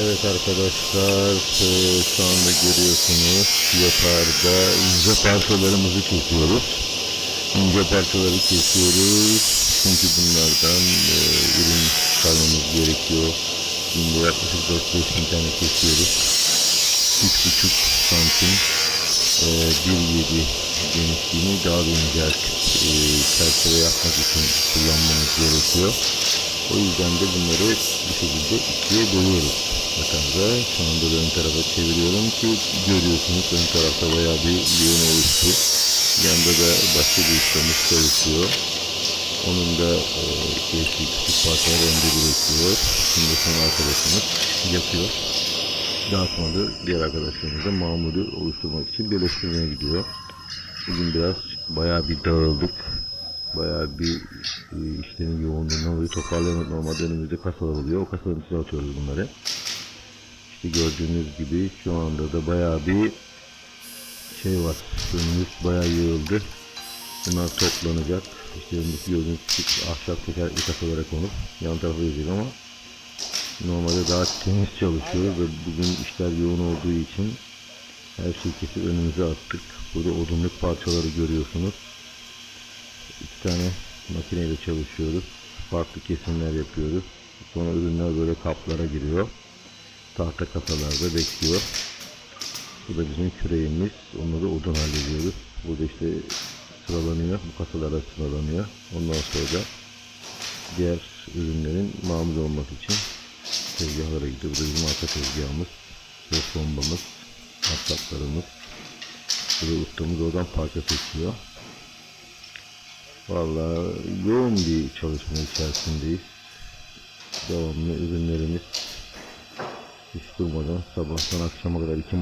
Evet arkadaşlar e, şu anda görüyorsunuz yaparda ince parçalarımızı kesiyoruz. İnce parçaları kesiyoruz çünkü bunlardan e, ürün çıkarmamız gerekiyor. Şimdi yaklaşık 4-5 bin tane kesiyoruz. 3,5 santim e, 1.7 genişliğini daha da inceltip e, çerçeve yapmak için kullanmamız gerekiyor. O yüzden de bunları bu şekilde ikiye bölüyoruz. Makamda şu anda da ön tarafa çeviriyorum ki görüyorsunuz ön tarafta bayağı bir yığın oluştu. Yanda da başka bir ustamız çalışıyor. Onun da e, küçük parçalar önde biriktiriyor. Şimdi son arkadaşımız yapıyor. Daha sonra da diğer arkadaşlarımız da mamulü oluşturmak için birleştirmeye gidiyor. Bugün biraz bayağı bir dağıldık. Bayağı bir e, işlerin yoğunluğundan dolayı toparlayamadık. Normalde önümüzde kasalar oluyor. O kasaların içine atıyoruz bunları. İşte gördüğünüz gibi şu anda da bayağı bir şey var. Önümüz bayağı yığıldı. Bunlar toplanacak. İşte önümüzdeki gördüğünüz küçük ahşap tekerlekli kasalara konup yan tarafa gelecek ama normalde daha temiz çalışıyoruz ve bugün işler yoğun olduğu için her şeyi kesip önümüze attık. Burada odunluk parçaları görüyorsunuz. İki tane makineyle çalışıyoruz. Farklı kesimler yapıyoruz. Sonra ürünler böyle kaplara giriyor. Tahta kasalarda bekliyor. Bu da bizim küreğimiz. Onları odun hallediyoruz. Burada işte sıralanıyor. Bu kasalara sıralanıyor. Ondan sonra da diğer ürünlerin mamul olmak için tezgahlara gidiyor. Bu da bizim arka tezgahımız. Ses bombamız. Matkaplarımız. Burada ustamız oradan parça seçiyor. Vallahi yoğun bir çalışma içerisindeyiz. Devamlı ürünlerimiz hiç durmadan sabahtan akşama kadar iki